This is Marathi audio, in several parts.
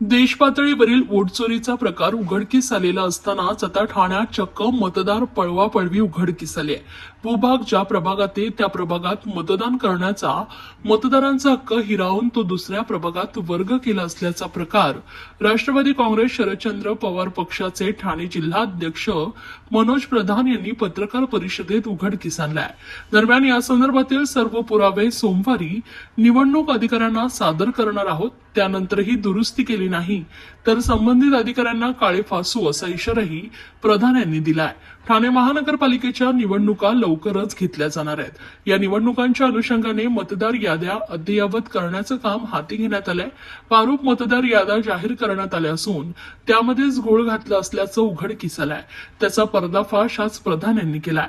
देशपातळीवरील वोटचोरीचा प्रकार उघडकीस आलेला असतानाच आता ठाण्यात चक्क मतदार पळवापळवी उघडकीस आली आहे भूभाग ज्या प्रभागात आहे त्या प्रभागात मतदान करण्याचा मतदारांचा हक्क हिरावून तो दुसऱ्या प्रभागात वर्ग केला असल्याचा प्रकार. राष्ट्रवादी काँग्रेस शरदचंद्र पवार पक्षाचे ठाणे जिल्हाध्यक्ष मनोज प्रधान यांनी पत्रकार परिषदेत उघडकीस आणलाय. दरम्यान या संदर्भातील सर्व पुरावे सोमवारी निवडणूक अधिकाऱ्यांना सादर करणार आहोत. त्यानंतरही दुरुस्ती केली नाही तर संबंधित अधिकाऱ्यांना काळे फासू असा इशाराही प्रधान यांनी दिलाय. ठाणे महानगरपालिकेच्या निवडणुका लवकरच घेतल्या जाणार आहेत. या निवडणुकांच्या अनुषंगाने मतदार याद्या अद्ययावत करण्याचं काम हाती घेण्यात आलंय. प्रारूप मतदार याद्या जाहीर करण्यात आल्या असून त्यामध्येच घोळ घातला असल्याचं उघडकीस आलाय. त्याचा पर्दाफाश आज प्रधान यांनी केलाय.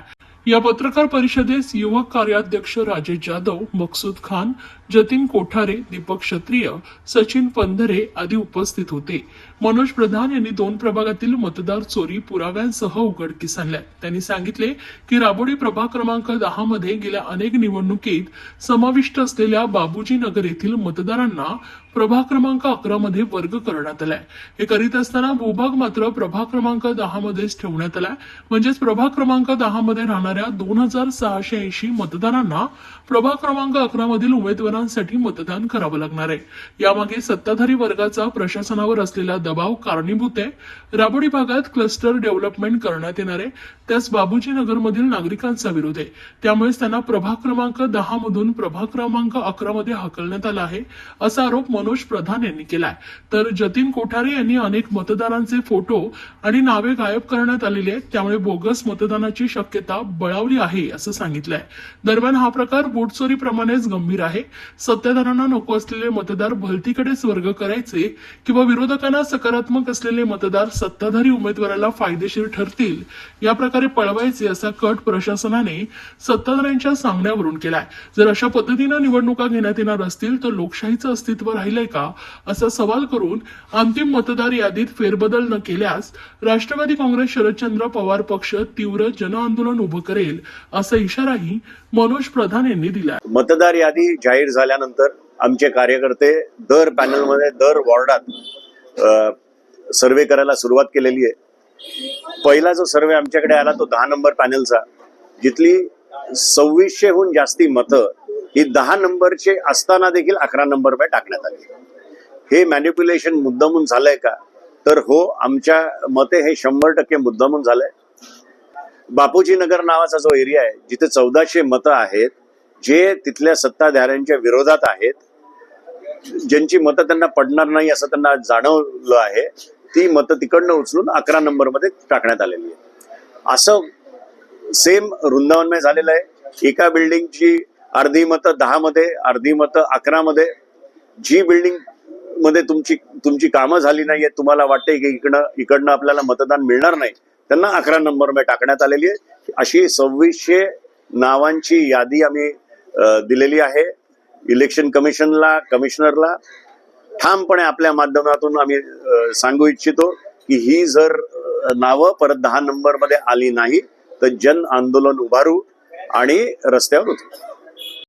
या पत्रकार परिषदेस युवक कार्याध्यक्ष राजेश जाधव मकसूद खान जतीन कोठारे दीपक क्षत्रिय सचिन पंधरे आदी उपस्थित होते. मनोज प्रधान यांनी दोन प्रभागातील मतदार चोरी पुराव्यांसह उघडकीस आणल्या त्यांनी सांगितले की राबोडी प्रभाग क्रमांक दहा मध्ये गेल्या अनेक निवडणुकीत समाविष्ट असलेल्या बाबूजी नगर येथील मतदारांना प्रभाग क्रमांक अकरा मध्ये वर्ग करण्यात आलाय. हे करीत असताना भूभाग मात्र प्रभाग क्रमांक दहा मध्येच ठेवण्यात आलाय. म्हणजेच प्रभाग क्रमांक दहा मध्ये राहणाऱ्या दोन हजार सहाशे ऐंशी मतदारांना प्रभाग क्रमांक अकरा मधील उमेदवारांसाठी मतदान करावं लागणार आहे. यामागे सत्ताधारी वर्गाचा प्रशासनावर असलेला दबाव कारणीभूत आहे. राबोडी भागात क्लस्टर डेव्हलपमेंट करण्यात येणार आहे. त्यास बाबूजी नगरमधील नागरिकांचा विरोध आहे. त्यामुळेच त्यांना प्रभाग क्रमांक दहा मधून प्रभाग क्रमांक अकरा मध्ये हकलण्यात आला आहे. असा आरोप मनोज प्रधान यांनी केलाय. तर जतीन कोठारे यांनी अनेक मतदारांचे फोटो आणि नावे गायब करण्यात आलेली आहेत. त्यामुळे बोगस मतदानाची शक्यता बळावली आहे असं सांगितलंय. दरम्यान हा प्रकार बोटचोरीप्रमाणेच गंभीर आहे. सत्ताधाऱ्यांना नको असलेले मतदार भलतीकडे वर्ग करायचे किंवा विरोधकांना सकारात्मक असलेले मतदार सत्ताधारी उमेदवाराला फायदेशीर ठरतील या प्रकारे पळवायचे असा कट प्रशासनाने सत्ताधाऱ्यांच्या सांगण्यावरून केलाय. जर अशा पद्धतीनं निवडणुका घेण्यात येणार असतील तर लोकशाहीचं अस्तित्व राहील. राहिलंय का? असा सवाल करून अंतिम मतदार यादीत फेरबदल न केल्यास राष्ट्रवादी काँग्रेस शरदचंद्र पवार पक्ष तीव्र जनआंदोलन उभं करेल असा इशाराही मनोज प्रधान यांनी दिला मतदार यादी जाहीर झाल्यानंतर आमचे कार्यकर्ते दर पॅनलमध्ये दर वॉर्डात सर्वे करायला सुरुवात केलेली आहे. पहिला जो सर्वे आमच्याकडे आला तो दहा नंबर पॅनलचा जिथली सव्वीसशेहून जास्ती मतं ही दहा नंबरचे असताना देखील अकरा नंबरवर टाकण्यात आली. हे मॅन्युप्युलेशन मुद्दामून झालंय का? तर हो आमच्या मते हे शंभर टक्के मुद्दामून झालंय. बापूजी नगर नावाचा जो एरिया आहे जिथे चौदाशे मतं आहेत जे तिथल्या सत्ताधाऱ्यांच्या विरोधात आहेत ज्यांची मतं त्यांना पडणार नाही असं त्यांना जाणवलं आहे ती मतं तिकडनं उचलून अकरा नंबरमध्ये टाकण्यात आलेली आहे असं सेम वृंदावनमय झालेलं आहे. एका बिल्डिंगची अर्धी मतं दहा मध्ये अर्धी मतं अकरा मध्ये जी बिल्डिंगमध्ये तुमची तुमची कामं झाली नाहीये तुम्हाला वाटते की इकडनं इकडनं आपल्याला मतदान मिळणार नाही त्यांना अकरा नंबरमध्ये टाकण्यात आलेली आहे. अशी सव्वीसशे नावांची यादी आम्ही दिलेली आहे. इलेक्शन कमिशनला कमिशनरला. ठामपणे आपल्या माध्यमातून आम्ही सांगू इच्छितो की ही जर नावं परत दहा नंबरमध्ये आली नाही तर जन आंदोलन उभारू आणि रस्त्यावर उतरू.